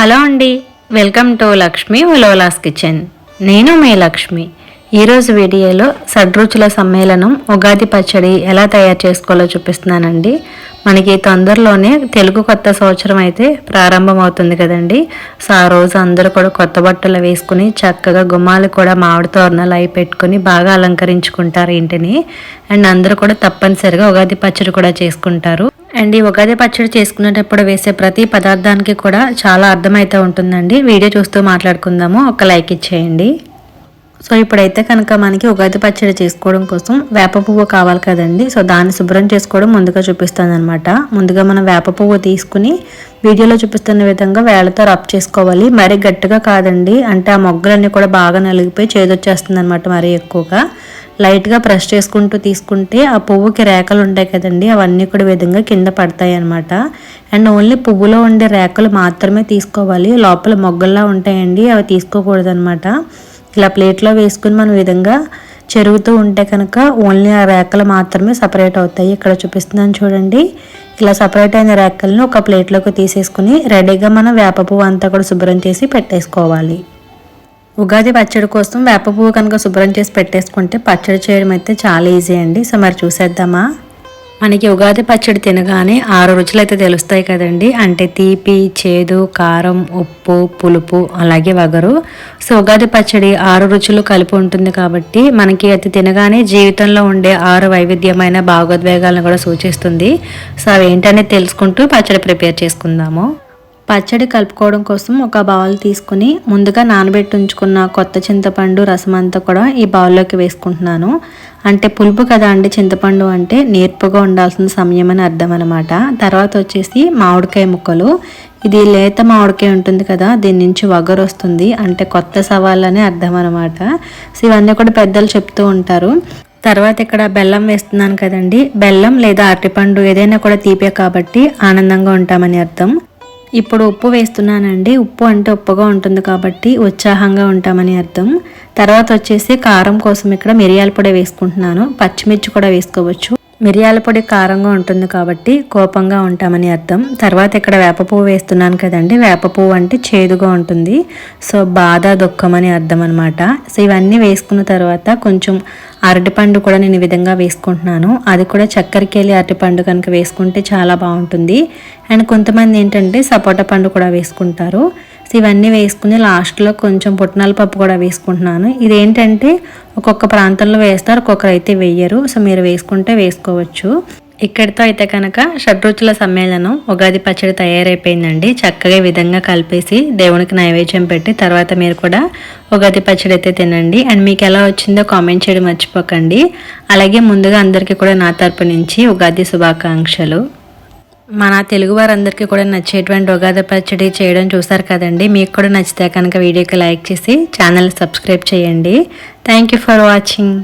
Hello అండి welcome to Lakshmi ఉలోలాస్ kitchen. నేను మీ లక్ష్మి. ఈరోజు వీడియోలో సడ్రుచుల సమ్మేళనం ఉగాది పచ్చడి ఎలా తయారు చేసుకోవాలో చూపిస్తున్నానండి. మనకి తొందరలోనే తెలుగు కొత్త సంవత్సరం అయితే ప్రారంభం అవుతుంది కదండి. సో ఆ రోజు అందరూ కూడా కొత్త బట్టలు వేసుకుని చక్కగా గుమ్మాలు కూడా మామిడి తోరణాలు అవి పెట్టుకుని బాగా అలంకరించుకుంటారు ఇంటిని. అండ్ అందరూ కూడా తప్పనిసరిగా ఉగాది పచ్చడి కూడా చేసుకుంటారు. అండ్ ఈ ఉగాది పచ్చడి చేసుకునేటప్పుడు వేసే ప్రతి పదార్థానికి కూడా చాలా అర్థమైతే ఉంటుందండి. వీడియో చూస్తూ మాట్లాడుకుందాము. ఒక లైక్ ఇచ్చేయండి. సో ఇప్పుడైతే కనుక మనకి ఉగాది పచ్చడి చేసుకోవడం కోసం వేప పువ్వు కావాలి కదండి. సో దాన్ని శుభ్రం చేసుకోవడం ముందుగా చూపిస్తాను అనమాట ముందుగా మనం వేప పువ్వు తీసుకుని వీడియోలో చూపిస్తున్న విధంగా వేళతో రబ్ చేసుకోవాలి. మరీ గట్టిగా కాదండి. అంటే ఆ మొగ్గలన్నీ కూడా బాగా నలిగిపోయి చేదొచ్చేస్తుంది అనమాట మరీ ఎక్కువగా. లైట్గా ప్రెస్ చేసుకుంటూ తీసుకుంటే ఆ పువ్వుకి రేఖలు ఉంటాయి కదండి. అవన్నీ కూడా విధంగా కింద పడతాయి అనమాట అండ్ ఓన్లీ పువ్వులో ఉండే రేఖలు మాత్రమే తీసుకోవాలి. లోపల మొగ్గల్లా ఉంటాయండి. అవి తీసుకోకూడదు అనమాట ఇలా ప్లేట్లో వేసుకుని మనం విధంగా చెరుగుతూ ఉంటే కనుక ఓన్లీ ఆ రేకలు మాత్రమే సపరేట్ అవుతాయి. ఇక్కడ చూపిస్తున్నాను చూడండి. ఇలా సపరేట్ అయిన రేఖలను ఒక ప్లేట్లోకి తీసేసుకుని రెడీగా మనం వేప పువ్వు అంతా కూడా శుభ్రం చేసి పెట్టేసుకోవాలి. ఉగాది పచ్చడి కోసం వేప పువ్వు కనుక శుభ్రం చేసి పెట్టేసుకుంటే పచ్చడి చేయడం అయితే చాలా ఈజీ అండి. సో మరి చూసేద్దామా? మనకి ఉగాది పచ్చడి తినగానే ఆరు రుచులు అయితే తెలుస్తాయి కదండి. అంటే తీపి చేదు కారం ఉప్పు పులుపు అలాగే వగరు. సో ఉగాది పచ్చడి ఆరు రుచులు కలిపి ఉంటుంది కాబట్టి మనకి అది తినగానే జీవితంలో ఉండే ఆరు వైవిధ్యమైన భావోద్వేగాలను కూడా సూచిస్తుంది. సో అవి ఏంటనేది తెలుసుకుంటూ పచ్చడి ప్రిపేర్ చేసుకుందాము. పచ్చడి కలుపుకోవడం కోసం ఒక బౌల్ తీసుకుని ముందుగా నానబెట్టి ఉంచుకున్న కొత్త చింతపండు రసం అంతా కూడా ఈ బౌల్లోకి వేసుకుంటున్నాను. అంటే పులుపు కదా అండి చింతపండు అంటే నేర్పుగా ఉండాల్సిన సమయం అని అర్థం అనమాట తర్వాత వచ్చేసి మామిడికాయ ముక్కలు. ఇది లేత మామిడికాయ ఉంటుంది కదా దీని నుంచి వగరు వస్తుంది. అంటే కొత్త సవాళ్ళనే అర్థం అనమాట సో ఇవన్నీ కూడా పెద్దలు చెప్తూ ఉంటారు. తర్వాత ఇక్కడ బెల్లం వేస్తున్నాను కదండి. బెల్లం లేదా అరటిపండు ఏదైనా కూడా తీపే కాబట్టి ఆనందంగా ఉంటామని అర్థం. ఇప్పుడు ఉప్పు వేస్తున్నానండి. ఉప్పు అంటే ఉప్పుగా ఉంటుంది కాబట్టి ఉత్సాహంగా ఉంటామని అర్థం. తర్వాత వచ్చేసి కారం కోసం ఇక్కడ మిరియాల పొడి వేసుకుంటున్నాను. పచ్చిమిర్చి కూడా వేసుకోవచ్చు. మిరియాల పొడి కారంగా ఉంటుంది కాబట్టి కోపంగా ఉంటామని అర్థం. తర్వాత ఇక్కడ వేప పువ్వు వేస్తున్నాను కదండి. వేప పువ్వు అంటే చేదుగా ఉంటుంది. సో బాధ దుఃఖం అని అర్థం అనమాట సో ఇవన్నీ వేసుకున్న తర్వాత కొంచెం అరటిపండు కూడా నేను ఈ విధంగా వేసుకుంటున్నాను. అది కూడా చక్కెరకి వెళ్ళి అరటిపండు కనుక వేసుకుంటే చాలా బాగుంటుంది. అండ్ కొంతమంది ఏంటంటే సపోటా పండు కూడా వేసుకుంటారు. సో ఇవన్నీ వేసుకుని లాస్ట్లో కొంచెం పుట్నాల పప్పు కూడా వేసుకుంటున్నాను. ఇదేంటంటే ఒక్కొక్క ప్రాంతంలో వేస్తారు ఒక్కొక్కరు అయితే వేయరు. సో మీరు వేసుకుంటే వేసుకోవచ్చు. ఇక్కడితో అయితే కనుక షడ్రుచుల సమ్మేళనం ఉగాది పచ్చడి తయారైపోయిందండి. చక్కగా విధంగా కలిపేసి దేవునికి నైవేద్యం పెట్టి తర్వాత మీరు కూడా ఉగాది పచ్చడి అయితే తినండి. అండ్ మీకు ఎలా వచ్చిందో కామెంట్ చేయడం మర్చిపోకండి. అలాగే ముందుగా అందరికీ కూడా నా తరపు నుంచి ఉగాది శుభాకాంక్షలు. మన తెలుగు వారందరికీ కూడా నచ్చేటువంటి ఉగాది పచ్చడి చేయడం చూసారు కదండి. మీకు కూడా నచ్చితే కనుక వీడియోకి లైక్ చేసి ఛానల్ సబ్స్క్రైబ్ చేయండి. Thank you for watching